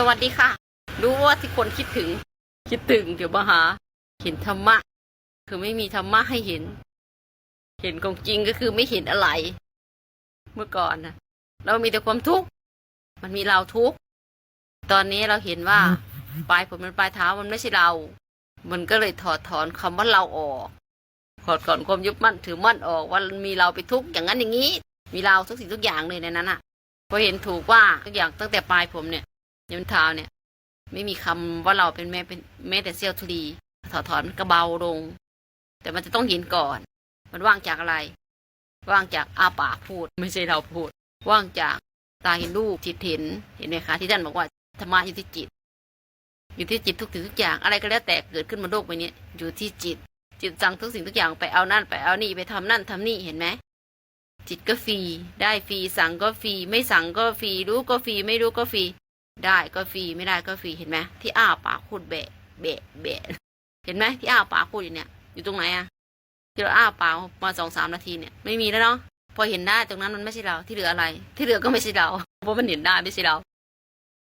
สวัสดีค่ะ รู้ว่าที่คนคิดถึง คิดถึงเดี๋ยวมาหา เห็นธรรมะ คือไม่มีธรรมะให้เห็น เห็นของจริงก็คือไม่เห็นอะไร เมื่อก่อนนะเรามีแต่ความทุกข์มันมีเราทุกข์ตอนนี้เราเห็นว่าปลายผมมันปลายเท้ามันไม่ใช่เรา มันก็เลยถอดถอนคำว่าเราออกถอดถอนความยึดมั่นถือมั่นออกว่ามีเราไปทุกข์อย่างนั้นอย่างนี้ มีเราทุกสิ่งทุกอย่างเลยในนั้นอะพอเห็นถูกว่าทุกอย่างตั้งแต่ปลายผมเนี่ย ยันเท้าเนี่ย ไม่มีคำว่าเราเป็นแม้เป็นแม้แต่เสี้ยวทุลีถอดถอนกระเบาลง แต่มันจะต้องเห็นก่อน มันว่างจากอะไร ว่างจากอาปากพูด ไม่ใช่เราพูด ว่างจากตาเห็นรูปจิตเห็นเห็นไหมคะที่ท่านบอกว่าธรรมะอยู่ที่จิต อยู่ที่จิตทุกสิ่งทุกอย่างอะไรก็แล้วแต่เกิดขึ้นบนโลกใบนี้อยู่ที่จิต จิตสั่งทุกสิ่งทุกอย่างไปเอานั่นไปเอานี่ไปทำนั่นทำนี่เห็นไหมจิตก็ฟรีได้ฟรีสั่งก็ฟรีไม่สั่งก็ฟรีรู้ก็ฟรีไม่รู้ก็ฟรี ได้ก็ฟรีไม่ได้ก็ฟรีเห็นไหมที่อ้าปากพูดแบะแบะแบะเห็นไหมที่อ้าปากพูดอยู่เนี่ย อยู่ตรงไหนอะที่เราอ้าปากมาสองสามนาทีเนี่ยไม่มีแล้วเนาะพอเห็นได้ตรงนั้นมันไม่ใช่เราที่เหลืออะไร ที่เหลือก็ไม่ใช่เราเพราะมันเห็นได้ไม่ใช่เรา